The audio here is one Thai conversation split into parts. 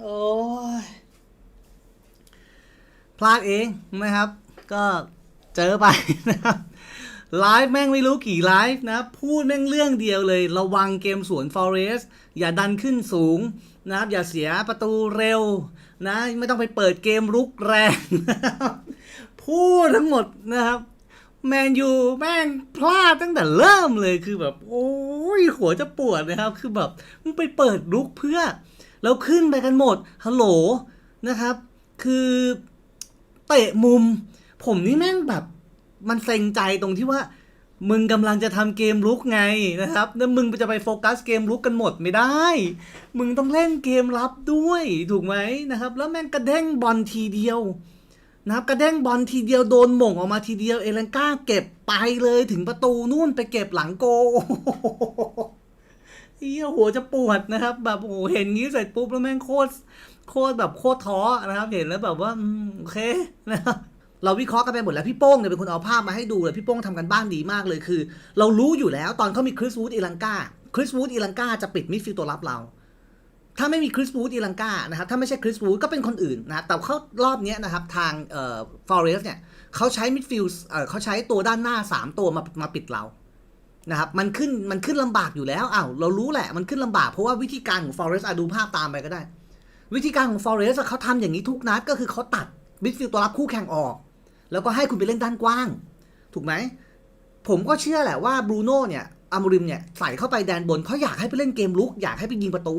โอ้ยพลาดเองนะครับ ก็เจอไปนะครับไลฟ์แม่งไม่รู้กี่ไลฟ์นะ พูดแม่งเรื่องเดียวเลย ระวังเกมสวนฟอเรสอย่าดันขึ้นสูงนะครับ อย่าเสียประตูเร็วนะ ไม่ต้องไปเปิดเกมรุกแรงนะรพูดทั้งหมดนะครับแมนยูแม่งพลาดตั้งแต่เริ่มเลยคือแบบ โอ้ยหัวจะปวดนะครับ คือแบบมึงไปเปิดลุกเพื่อ แล้วขึ้นไปกันหมดฮัลโหลนะครับ คือเตะมุม ผมนี่แม่งแบบมันเซ็งใจตรงที่ว่า มึงกำลังจะทำเกมลุกไงนะครับแล้วมึงจะไปโฟกัสเกมลุกกันหมดไม่ได้ มึงต้องเล่นเกมรับด้วยถูกไหมนะครับ แล้วแม่งกระเด้งบอลทีเดียวนะครับกระเด้งบอลทีเดียวโดนหม่งออกมาทีเดียวเอเลนก้าเก็บไปเลยถึงประตูนู่นไปเก็บหลังโก เฮียหัวจะปวดนะครับ แบบโอ้เห็นงี้เสร็จปุ๊บแล้วแม่งโคตรโคตรแบบโคตรท้อนะครับ เห็นแล้วแบบว่าโอเคนะครับเราวิเคราะห์กันไปหมดแล้ว พี่โป้งเนี่ยเป็นคนเอาภาพมาให้ดูเลยพี่โป้งทำกันบ้านดีมากเลยคือ เรารู้อยู่แล้วตอนเขามีคริสวูดอีลังกาคริสวูดอีลังกาจะปิดมิดฟิลด์ตัวรับเรา ถ้าไม่มีคริสวูดอีลังกานะครับถ้าไม่ใช่คริสวูดก็เป็นคนอื่นนะแต่เขารอบนี้นะครับทางเอ่อฟอเรสเนี่ยเขาใช้มิดฟิลด์เอ่อเขาใช้ตัวด้านหน้า 3 ตัวมามาปิดเรา นะครับมันขึ้นมันขึ้นลำบากอยู่แล้วอ้าวเรารู้แหละมันขึ้นลำบากเพราะว่าวิธีการของฟอเรสอะดูภาพตามไปก็ได้ วิธีการของฟอเรสเขาทำอย่างนี้ทุกนัดก็คือเขาตัดมิดฟิลด์ตัวรับคู่แข่งออก แล้วก็ให้คุณไปเล่นด้านกว้าง ถูกไหมผมก็เชื่อแหละว่าบรูโน่เนี่ยอามูริมเนี่ยใส่เข้าไปแดนบนเขาอยากให้ไปเล่นเกมลุกอยากให้ไปยิงประตู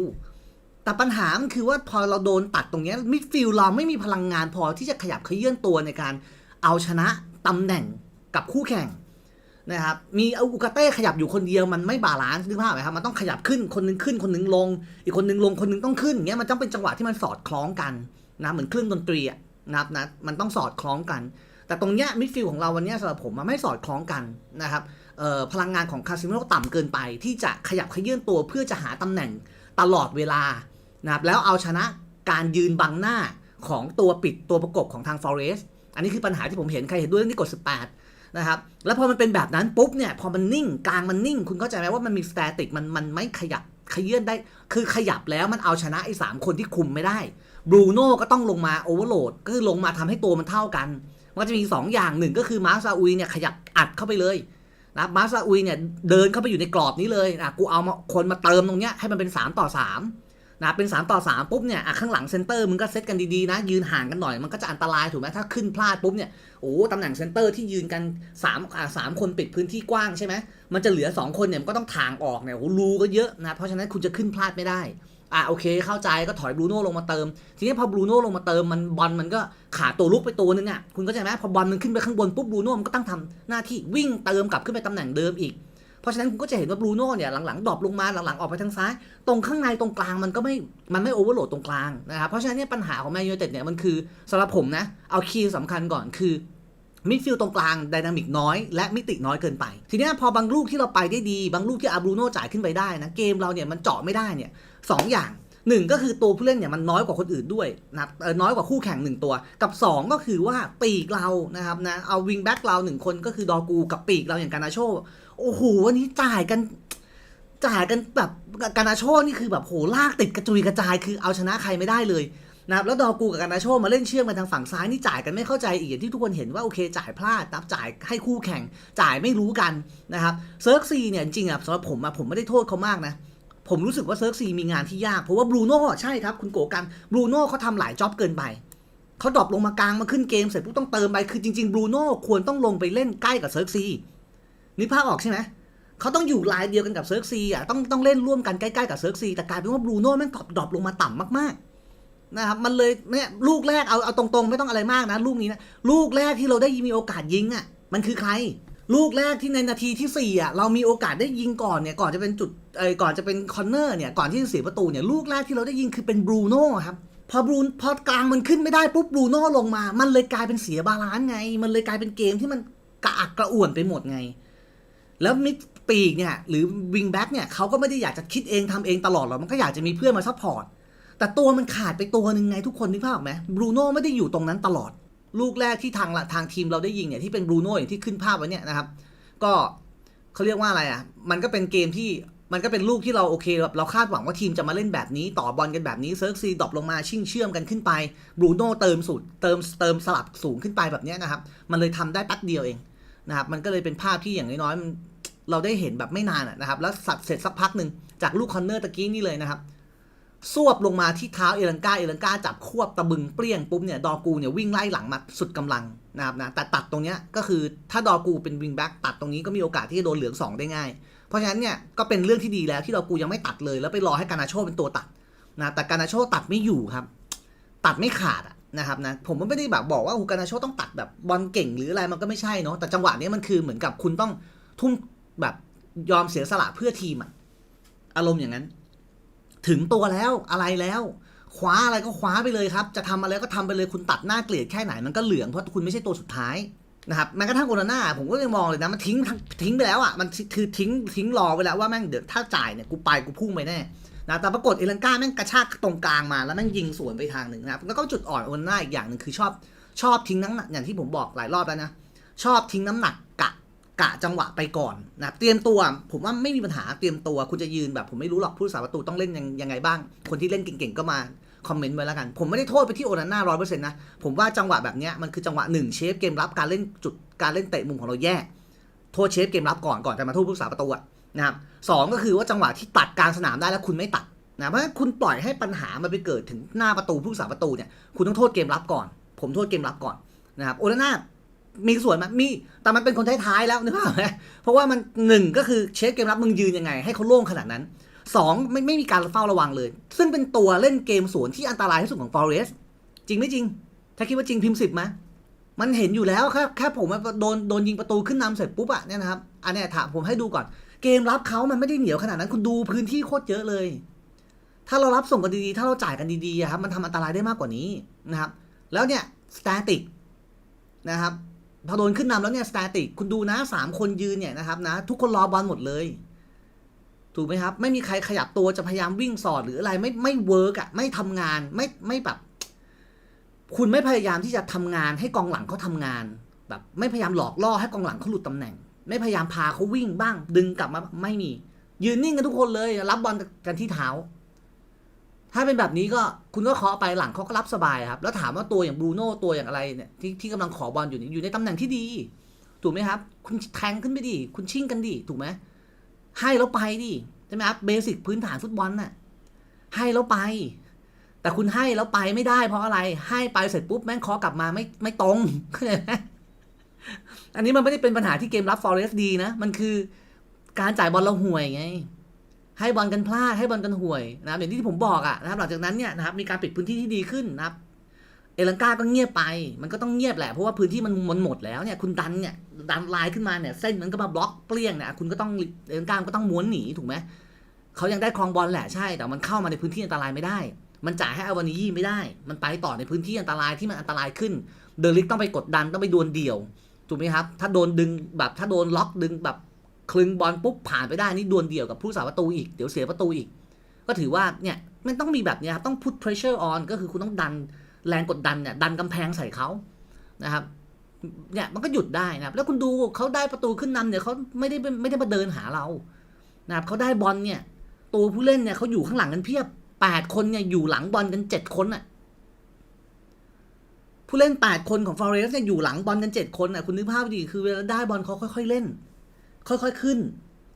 แต่ปัญหามันคือว่าพอเราโดนตัดตรงเนี้มิดฟิลด์เราไม่มีพลังงานพอที่จะขยับเขยื่อนตัวในการเอาชนะตำแหน่งกับคู่แข่ง นะครับมีเอาอุกาเต้ขยับอยู่คนเดียวมันไม่บาลานซ์นึกภาพไหมครับมันต้องขยับขึ้นคนหนึงขึ้นคนหนึงลง อีกคนหนึงลงคนหนึงต้องขึ้นอย่างเงี้ยมันต้องเป็นจังหวะที่มันสอดคล้องกันนะเหมือนเครื่องดนตรีอะนะครับนะมันต้องสอดคล้องกัน แต่ตรงเนี้ยมิดฟิลด์ของเราวันเนี้ยสำหรับผมมันไม่สอดคล้องกันนะครับพลังงานของคาซิเมโรต่ำเกินไป ที่จะขยับขยื่นตัวเพื่อจะหาตำแหน่งตลอดเวลานะครับแล้วเอาชนะการยืนบังหน้าของตัวปิดตัวประกบของทางฟอเรสอันนี้คือปัญหาที่ผมเห็นใครเห็นด้วยเรื่องที่กด 18 นะครับ แล้วพอมันเป็นแบบนั้นปุ๊บเนี่ย พอมันนิ่งกลางมันนิ่ง คุณเข้าใจไหมว่ามันมีสแตติกมันมันไม่ขยับขยื่นได้ คือขยับแล้วมันเอาชนะไอ้สามคนที่คุมไม่ได้ บรูโน่ก็ต้องลงมาโอเวอร์โหลดก็คือลงมาทำให้ตัวมันเท่ากัน มันจะมี 2 อย่างหนึ่งก็คือมาซาอุยเนี่ยขยับอัดเข้าไปเลยนะมาซาอุยเนี่ยเดินเข้าไปอยู่ในกรอบนี้เลยนะกูเอามาคนมาเติมตรงเนี้ยให้มันเป็น 3 ต่อ 3 นะเป็น 3 ต่อ 3 ปุ๊บเนี่ยข้างหลังเซนเตอร์มึงก็เซตกันดีๆนะ ยืนห่างกันหน่อยมันก็จะอันตรายถูกไหมถ้าขึ้นพลาดปุ๊บเนี่ยโอ้ตำแหน่งเซนเตอร์ที่ยืนกัน3อ่าสามคนปิดพื้นที่กว้างใช่ไหมมันจะเหลือ 2 คนเนี่ยมันก็ต้องทางออกเนี่ยโอ้รูก็เยอะนะเพราะฉะนั้นคุณจะขึ้นพลาดไม่ได้อะโอเคเข้าใจก็ถอยบรูโน่ลงมาเติม ทีนี้พอบรูโน่ลงมาเติมมันบอลมันก็ขาตัวลุกไปตัวนึงอะคุณเข้าใจไหมพอบอลมันขึ้นไปข้างบนปุ๊บบรูโน่มันก็ต้องทำหน้าที่วิ่งเติมกลับขึ้นไปตำแหน่งเดิมอีก เพราะฉะนั้นคุณก็จะเห็นว่าบรูโน่เนี่ยหลังๆดรอปลงมาหลังๆออกไปทางซ้าย ตรงข้างในตรงกลางมันก็ไม่มันไม่โอเวอร์โหลดตรงกลางนะครับเพราะฉะนั้นเนี่ยปัญหาของแมนยูเต็ดเนี่ยมันคือสำหรับผมนะเอาคีย์สำคัญก่อนคือมิดฟิลด์ตรงกลางไดนามิกน้อยและมิติน้อยเกินไป ทีนี้พอบางลูกที่เราไปได้ดี บางลูกที่อาบรูโน่จ่ายขึ้นไปได้นะ เกมเราเนี่ยมันเจาะไม่ได้เนี่ยสองอย่างหนึ่งก็คือตัวผู้เล่นเนี่ยมันน้อยกว่าคนอื่นด้วยนะน้อยกว่าคู่แข่งหนึ่งตัว กับสองก็คือว่าปีกเรานะครับนะเอาวิงแบ็กเราหนึ่งคนก็คือดอกูกับปีกเราอย่างกานาโช โอ้โหวันนี้จ่ายกันจ่ายกันแบบกานาโชนี่คือแบบโหลากติดกระจุยกระจายคือเอาชนะใครไม่ได้เลยนะครับแล้วดอกูกับการนาโชมาเล่นเชื่อมกันทางฝั่งซ้ายนี่จ่ายกันไม่เข้าใจอีกอย่างที่ทุกคนเห็นว่าโอเคจ่ายพลาดนับจ่ายให้คู่แข่งจ่ายไม่รู้กันนะครับเซิร์กซีเนี่ยจริงอะสำหรับผมอะผมไม่ได้โทษเขามากนะผมรู้สึกว่าเซิร์กซีมีงานที่ยากเพราะว่าบรูโน่ใช่ครับคุณโกกันบรูโน่เขาทำหลายจ็อบเกินไปเขาดรอปลงมากลางมาขึ้นเกมเสร็จปุ๊บต้องเติมไปคือจริงๆบรูโน่ควรต้องลงไปเล่นใกล้กับเซิร์กซี นึกภาพออกใช่ไหมเขาต้องอยู่ลายเดียวกันกับเซิร์กซีอะต้องต้องเล่นร่วมกันใกล้ๆกับเซิร์กซีแต่กลายเป็นว่าบรูโน่แม่งดรอปดรอปลงมาต่ำมากๆนะครับมันเลยเนี่ยลูกแรกเอาเอาตรงๆ ไม่ต้องอะไรมากนะลูกนี้นะลูกแรกที่เราได้มีโอกาสยิงอะมันคือใคร ลูกแรกที่ในนาทีที่สี่อะเรามีโอกาสได้ยิงก่อนเนี่ยก่อนจะเป็นจุดเออก่อนจะเป็นคอนเนอร์เนี่ยก่อนที่จะเสียประตูเนี่ยลูกแรกที่เราได้ยิงคือเป็นบรูโน่ครับพอบรูพอกลางมันขึ้นไม่ได้ปุ๊บบรูโน่ลงมา มันเลยกลายเป็นเสียบาลานซ์ไง มันเลยกลายเป็นเกมที่มันกระอักกระอ่วนไปหมดไง แล้วมิดปีกเนี่ยหรือวิงแบ็กเนี่ยเขาก็ไม่ได้อยากจะคิดเองทำเองตลอดหรอกมันก็อยากจะมีเพื่อนมาซัพพอร์ตแต่ตัวมันขาดไปตัวหนึ่งไงทุกคนนึกภาพออกไหมบรูโน่ไม่ได้อยู่ตรงนั้นตลอด ลูกแรกที่ทางละทางทีมเราได้ยิงเนี่ยที่เป็นบรูโน่อย่างที่ขึ้นภาพไว้เนี่ยนะครับ ก็เขาเรียกว่าอะไรอะ มันก็เป็นเกมที่มันก็เป็นลูกที่เราโอเคแบบเราคาดหวังว่าทีมจะมาเล่นแบบนี้ ต่อบอลกันแบบนี้เซิร์ฟซีดรอปลงมาชิ่งเชื่อมกันขึ้นไปบรูโน่เติมสูตรเติมเติมสลับสูงขึ้นไปแบบนี้นะครับ มันเลยทำได้แป๊บเดียวเอง นะครับมันก็เลยเป็นภาพที่อย่างน้อยๆเราได้เห็นแบบไม่นานนะครับ แล้วสัตว์เสร็จสักพักหนึ่งจากลูกคอนเนอร์ตะกี้นี่เลยนะครับสวบลงมาที่เท้าเอลังกาเอลังกาจับควบตะบึงเปรี้ยงปุ๊บเนี่ยดอกูเนี่ยวิ่งไล่หลังมาสุดกำลังนะครับนะแต่ตัดตรงเนี้ยก็คือถ้าดอกูเป็นวิงแบ็กตัดตรงนี้ก็มีโอกาสที่จะโดนเหลืองสองได้ง่าย เพราะฉะนั้นเนี่ยก็เป็นเรื่องที่ดีแล้วที่เรากูยังไม่ตัดเลย แล้วไปรอให้การนาโชเป็นตัวตัดนะแต่การนาโชตัดไม่อยู่ครับ ตัดไม่ขาดอะ นะครับนะผมก็ไม่ได้แบบบอกว่าอูการนาโชต้องตัดแบบบอลเก่งหรืออะไรมันก็ไม่ใช่เนาะแต่จังหวะนี้มันคือเหมือนกับคุณต้องทุ่มแบบยอมเสียสละเพื่อทีมอะอารมณ์อย่างนั้น ถึงตัวแล้วอะไรแล้วคว้าอะไรก็คว้าไปเลยครับ จะทำอะไรก็ทำไปเลยคุณตัดหน้าเกลียดแค่ไหนมันก็เหลืองเพราะคุณไม่ใช่ตัวสุดท้ายนะครับแม้กระทั่งโอนาน่าผมก็เลยมองเลยนะมันทิ้งทิ้งไปแล้วอะมันคือทิ้งทิ้งรอไปแล้วว่าแม่งเดี๋ยวถ้าจ่ายเนี่ยกูไปกูพุ่งไปแน่ นะแต่ปรากฏเอลันก้าแม่งกระชากตรงกลางมาแล้วแม่งยิงสวนไปทางหนึ่งนะครับแล้วก็จุดอ่อนโอนาน่าอีกอย่างหนึ่งคือชอบชอบทิ้งน้ำหนักอย่างที่ผมบอกหลายรอบแล้วนะชอบทิ้งน้ำหนักกะกะจังหวะไปก่อนนะเตรียมตัว ผมว่าไม่มีปัญหาเตรียมตัว คุณจะยืนแบบผมไม่รู้หรอกผู้รักษาประตูต้องเล่นยังยังไงบ้าง คนที่เล่นเก่งๆก็มาคอมเมนต์ไว้แล้วกัน ผมไม่ได้โทษไปที่โอนาน่าร้อยเปอร์เซ็นต์นะ ผมว่าจังหวะแบบเนี้ยมันคือจังหวะหนึ่งเชฟเกมรับการเล่นจุดการเล่นเตะมุมของเราแย่ โทษเชฟเกมรับก่อนก่อนจะมาโทษผู้รักษาประตูอะ นะครับสองก็คือว่าจังหวะที่ตัดกลางสนามได้แล้วคุณไม่ตัดนะเพราะฉะนั้นคุณปล่อยให้ปัญหามันไปเกิดถึงหน้าประตูผู้รักษาประตูเนี่ยคุณต้องโทษเกมรับก่อน ผมโทษเกมรับก่อนนะครับโอนาน่ามีส่วนไหมมี แต่มันเป็นคนท้ายๆแล้วนึกภาพไหมเพราะว่ามันหนึ่งก็คือเชฟเกมรับมึงยืนยังไง ให้เขาโล่งขนาดนั้นสองไม่ไม่มีการเฝ้าระวังเลย ซึ่งเป็นตัวเล่นเกมสวนที่อันตรายที่สุดของฟอเรสจริงไม่จริง ถ้าคิดว่าจริงพิมพ์สิบไหมมันเห็นอยู่แล้วแค่แค่ผมโดนโดนยิงประตูขึ้นนำเสร็จปุ๊บอะเนี่ยนะครับอันเนี้ยถามผมให้ดูก่อน เกมรับเขามันไม่ได้เหนียวขนาดนั้นคุณดูพื้นที่โคตรเยอะเลย ถ้าเรารับส่งกันดีๆ ถ้าเราจ่ายกันดีๆอะครับมันทำอันตรายได้มากกว่านี้นะครับ แล้วเนี่ยสแตติกนะครับพอโดนขึ้นนำแล้วเนี่ยสแตติกคุณดูนะสามคนยืนเนี่ยนะครับนะทุกคนรอบอลหมดเลย ถูกไหมครับ ไม่มีใครขยับตัวจะพยายามวิ่งสอดหรืออะไรไม่ไม่เวิร์กอะไม่ทำงานไม่ไม่แบบคุณไม่พยายามที่จะทำงานให้กองหลังเขาทำงาน แบบ ไม่พยายามหลอกล่อให้กองหลังเขาหลุดตำแหน่ง ไม่พยายามพาเขาวิ่งบ้าง ดึงกลับมาไม่มี ยืนนิ่งกันทุกคนเลย รับบอลกันที่เท้า ถ้าเป็นแบบนี้ก็คุณก็เคาะไปหลังเขาก็รับสบายครับ แล้วถามว่าตัวอย่างบรูโน่ตัวอย่างอะไรเนี่ยที่ที่กำลังขอบอลอยู่นี่อยู่ในตำแหน่งที่ดี ถูกไหมครับ คุณแทงขึ้นไปดิคุณชิ่งกันดิถูกไหมให้แล้วไปดิใช่ไหมครับเบสิกพื้นฐานฟุตบอลน่ะให้แล้วไป แต่คุณให้แล้วไปไม่ได้เพราะอะไร ให้ไปเสร็จปุ๊บแม่งเคอกลับมาไม่ไม่ตรงเข้าใจไหม อันนี้มันไม่ได้เป็นปัญหาที่เกมรับฟอเรสดีนะ มันคือการจ่ายบอลเราห่วยไง ให้บอลกันพลาดให้บอลกันห่วยนะครับอย่างที่ผมบอกอะนะครับ หลังจากนั้นเนี่ยนะครับมีการปิดพื้นที่ที่ดีขึ้นนะครับ เอลังกาก็เงียบไป มันก็ต้องเงียบแหละเพราะว่าพื้นที่มันมันหมดแล้วเนี่ยคุณดันเนี่ยดันลายขึ้นมาเนี่ยเส้นมันก็มาบล็อกเปลี่ยงเนี่ยคุณก็ต้องเอลังกาก็ต้องม้วนหนีถูกไหมเขายังได้ครองบอลแหละใช่ แต่มันเข้ามาในพื้นที่อันตรายไม่ได้ มันจ่ายให้อาวานิยี่ไม่ได้ มันไปต่อในพื้นที่อันตรายที่มันอันตรายขึ้น เดลิกต้องไปกดดันต้องไปดวลเดี่ยว ถูกไหมครับ ถ้าโดนดึงแบบถ้าโดนล็อกดึงแบบคลึงบอลปุ๊บผ่านไปได้นี่ดวลเดี่ยวกับผู้สาประตูอีก เดี๋ยวเสียประตูอีก ก็ถือว่าเนี่ยมันต้องมีแบบนี้ครับต้อง put pressure on ก็คือคุณต้องดันแรงกดดันเนี่ยดันกำแพงใส่เขานะครับเนี่ยมันก็หยุดได้นะครับ แล้วคุณดูเขาได้ประตูขึ้นนำเนี่ยเขาไม่ได้ไม่ได้มาเดินหาเรานะครับเขาได้บอลเนี่ยตัวผู้เล่นเนี่ยเขาอยู่ข้างหลังกันเพียบแปดคนเนี่ยอยู่หลังบอลกันเจ็ดคนน่ะ ผู้เล่นแปดคนของฟอร์เรสเนี่ยอยู่หลังบอลกันเจ็ดคนน่ะคุณนึกภาพดีคือเวลาได้บอลเขาค่อย ๆเล่น ค่อยๆขึ้น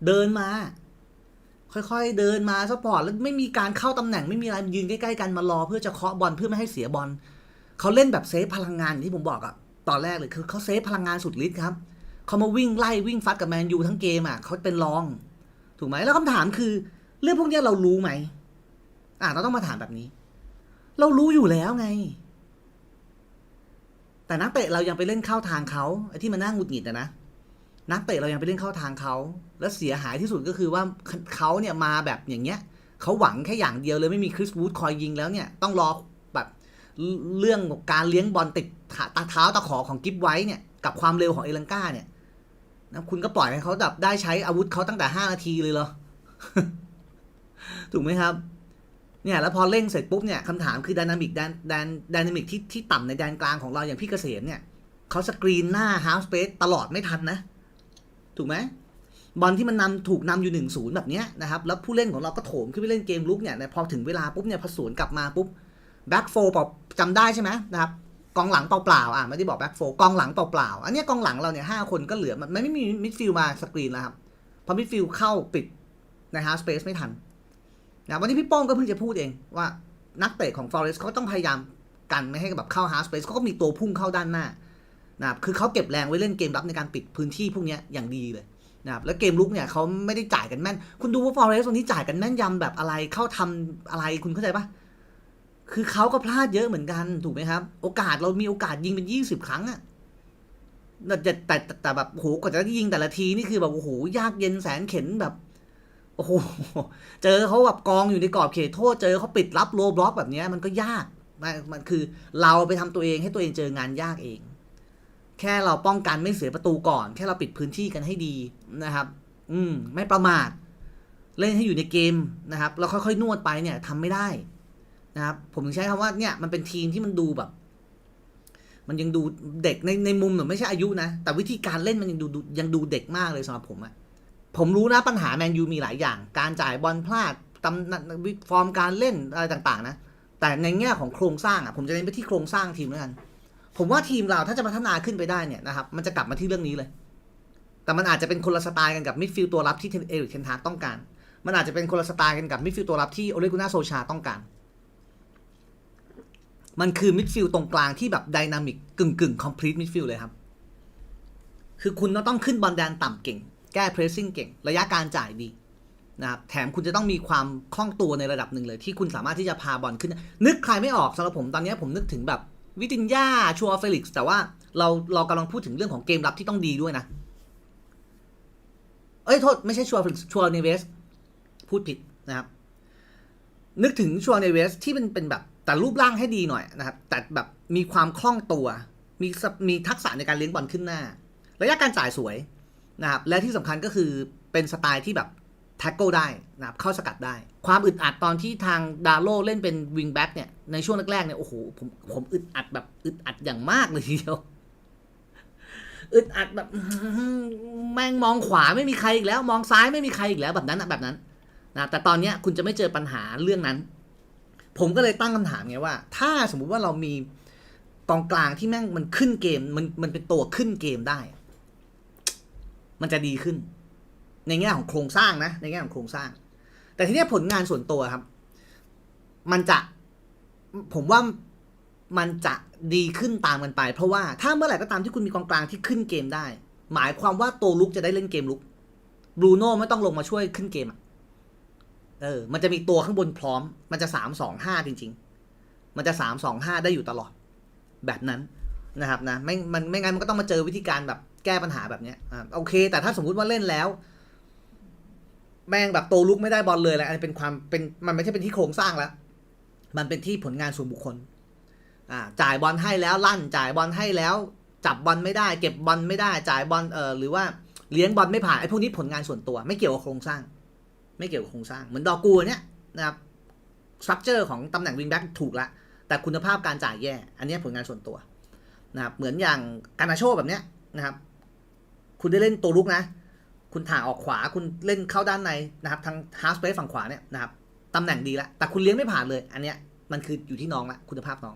เดินมา ค่อยๆเดินมาซัพพอร์ตแล้วไม่มีการเข้าตำแหน่งไม่มีอะไรยืนใกล้ๆกันมารอเพื่อจะเคาะบอลเพื่อไม่ให้เสียบอลเขาเล่นแบบเซฟพลังงานอย่างที่ผมบอกอะตอนแรกเลยคือเขาเซฟพลังงานสุดฤทธิ์ครับเขามาวิ่งไล่วิ่งฟัดกับแมนยูทั้งเกมอะเขาเป็นรอง ถูกไหมแล้วคำถามคือ เรื่องพวกนี้เรารู้ไหมอะเราต้องมาถามแบบนี้ เรารู้อยู่แล้วไง แต่นักเตะเรายังไปเล่นเข้าทางเขาไอ้ที่มันน่าหงุดหงิดอะนะนักเตะเรายังไปเล่นเข้าทางเขาแล้วเสียหายที่สุดก็คือว่าเขาเนี่ยมาแบบอย่างเงี้ยเขาหวังแค่อย่างเดียวเลยไม่มีคริสวูดคอยยิงแล้วเนี่ยต้องรอแบบเรื่องการเลี้ยงบอลติดตาเท้าตะขอของกิฟไว้เนี่ยกับความเร็วของเอลังกาเนี่ยนะคุณก็ปล่อยให้เขาแบบได้ใช้อาวุธเขาตั้งแต่ห้านาทีเลยเหรอ ถูกไหมครับ เนี่ยแล้วพอเร่งเสร็จปุ๊บเนี่ยคำถามคือดินามิกแดนแดนดินามิกที่ที่ต่ำในแดนกลางของเราอย่างพี่เกษมเนี่ยเขาสกรีนหน้าฮา f สเปซตลอดไม่ทันนะ ถูกไหมบอลที่มันนำถูกนำอยู่หนึ่งศูนย์แบบเนี้ยนะครับ แล้วผู้เล่นของเราก็โถมขึ้นไปเล่นเกมลุกเนี่ยพอถึงเวลาปุ๊บเนี่ยพอสวนกลับมาปุ๊บแบ็กโฟเปล่าจำได้ใช่ไหมนะครับกองหลังเปล่าๆอะไม่ได้บอกแบ็กโฟกองหลังเปล่าๆอันนี้กองหลังเราเนี่ยห้าคนก็เหลือมันไม่มีมิดฟิลมาสกรีนแล้วครับพอมิดฟิลเข้าปิดในฮาร์สเปซไม่ทัน นะวันนี้พี่โป้งก็เพิ่งจะพูดเองว่านักเตะของฟอเรสต์เขาต้องพยายามกันไม่ให้แบบเข้าฮาร์สเปซเขาก็มีตัวพุ่งเข้าด้านหน้านะครับคือเขาเก็บแรงไว้เล่นเกมรับในการปิดพื้นที่พวกนี้อย่างดีเลยนะครับแล้วเกมลุกเนี่ยเขาไม่ได้จ่ายกันแม่น คุณดูว่าฟอร์เรสวันนี้จ่ายกันแม่นยำแบบอะไรเข้าทำอะไรคุณเข้าใจปะคือเขาก็พลาดเยอะเหมือนกันถูกไหมครับ โอกาสเรามีโอกาสยิงเป็นยี่สิบครั้งอะแต่แต่แต่แต่แบบโหกว่าจะได้ยิงแต่ละทีนี่คือแบบโอ้โหยากเย็นแสนเข็นแบบ โอ้โหเจอเขาแบบกองอยู่ในกรอบเขตโทษ เจอเขาปิดรับโลบล็อกแบบนี้มันก็ยากมันมันคือเราไปทำตัวเองให้ตัวเองเจองานยากเอง แค่เราป้องกันไม่เสียประตูก่อน แค่เราปิดพื้นที่กันให้ดีนะครับ อืม ไม่ประมาท เล่นให้อยู่ในเกมนะครับแล้วค่อยๆนวดไปเนี่ยทำไม่ได้นะครับ ผมถึงใช้คำว่าเนี่ยมันเป็นทีมที่มันดูแบบ มันยังดูเด็กในในมุมแบบไม่ใช่อายุนะแต่วิธีการเล่นมันยังดูดูยังดูเด็กมากเลยสำหรับผมอะ ผมรู้นะปัญหาแมนยูมีหลายอย่าง การจ่ายบอลพลาดตำฟอร์มการเล่นอะไรต่างๆนะ แต่ในแง่ของโครงสร้างอะผมจะเน้นไปที่โครงสร้างทีมแล้วกัน ผมว่าทีมเราถ้าจะพัฒนาขึ้นไปได้เนี่ยนะครับมันจะกลับมาที่เรื่องนี้เลย แต่มันอาจจะเป็นคนละสไตล์กันกับมิดฟิลด์ตัวรับที่เอริกเทนฮากต้องการ มันอาจจะเป็นคนละสไตล์กันกับมิดฟิลด์ตัวรับที่โอเลกุน่าโซชาต้องการ มันคือมิดฟิลด์ตรงกลางที่แบบไดนามิกกึ่งกึ่งคอมพลีทมิดฟิลด์เลยครับ คือคุณต้องขึ้นบอลแดนต่ำเก่ง แก้เพรสซิ่งเก่ง ระยะการจ่ายดีนะครับแถมคุณจะต้องมีความคล่องตัวในระดับหนึ่งเลย ที่คุณสามารถที่จะพาบอลขึ้น นึกใครไม่ออกสำหรับผมตอนนี้ผมนึกถึงแบบวิตินยาชัวเฟลิกซ์แต่ว่าเราเรากำลังพูดถึงเรื่องของเกมรับที่ต้องดีด้วยนะ เอ้ยโทษ ไม่ใช่ชัวร์ชัวเนเวสพูดผิดนะครับ นึกถึงชัวเนเวสที่มันเป็นแบบแต่รูปร่างให้ดีหน่อยนะครับ แต่แบบมีความคล่องตัว มีมีทักษะในการเลี้ยงบอลขึ้นหน้า ระยะการจ่ายสวย นะครับและที่สำคัญก็คือเป็นสไตล์ที่แบบแท็กเกิลได้นะครับเข้าสกัดได้ ความอึดอัดตอนที่ทางดาโลเล่นเป็นวิงแบ็กเนี่ยในช่วงแรกๆเนี่ยโอ้โหผมผมอึดอัดแบบอึดอัดอย่างมากเลยทีเดียวอึดอัดแบบแม่งมองขวาไม่มีใครอีกแล้ว มองซ้ายไม่มีใครอีกแล้วแบบนั้นแบบนั้นนะแต่ตอนเนี้ยคุณจะไม่เจอปัญหาเรื่องนั้น ผมก็เลยตั้งคำถามไงว่า ถ้าสมมุติว่าเรามีกองกลางที่แม่งมันขึ้นเกม มันมันเป็นตัวขึ้นเกมได้ มันจะดีขึ้น ในแง่ของโครงสร้างนะ ในแง่ของโครงสร้าง แต่ทีนี้ผลงานส่วนตัวครับ มันจะผมว่ามันจะดีขึ้นตามกันไป เพราะว่าถ้าเมื่อไหร่ก็ตามที่คุณมีกองกลางที่ขึ้นเกมได้ หมายความว่าตัวลุกจะได้เล่นเกมลุกบรูโน่ไม่ต้องลงมาช่วยขึ้นเกมเออ มันจะมีตัวข้างบนพร้อม มันจะสามสองห้าจริง ๆ มันจะสามสองห้าได้อยู่ตลอด แบบนั้นนะครับนะไม่มันไม่งั้นมันก็ต้องมาเจอวิธีการแบบ แก้ปัญหาแบบเนี้ยอ่าโอเค แต่ถ้าสมมุติว่าเล่นแล้ว แม่งแบบโตลุกไม่ได้บอลเลยแหละอันนเป็นความเป็นมันไม่ใช่เป็นที่โครงสร้างแล้ว มันเป็นที่ผลงานส่วนบุคคล อ่า จ่ายบอลให้แล้วลั่น จ่ายบอลให้แล้ว จับบอลไม่ได้ เก็บบอลไม่ได้ จ่ายบอลเอ่อหรือว่าเลี้ยงบอลไม่ผ่านไอ้พวกนี้ผลงานส่วนตัว ไม่เกี่ยวกับโครงสร้าง ไม่เกี่ยวกับโครงสร้างเหมือนดอกูเนี้ยนะครับสตรัคเจอร์ของตำแหน่งวิงแบ็กถูกละแต่คุณภาพการจ่ายแย่ อันนี้ผลงานส่วนตัวนะครับเหมือนอย่างการนาโชแบบเนี้ยนะครับ คุณได้เล่นตัวลุกนะ คุณถ่าออกขวาคุณเล่นเข้าด้านในนะครับ ทางฮาร์สเปซฝั่งขวาเนี่ยนะครับตำแหน่งดีละแต่คุณเลี้ยงไม่ผ่านเลย อันเนี้ยมันคืออยู่ที่น้องละคุณภาพน้อง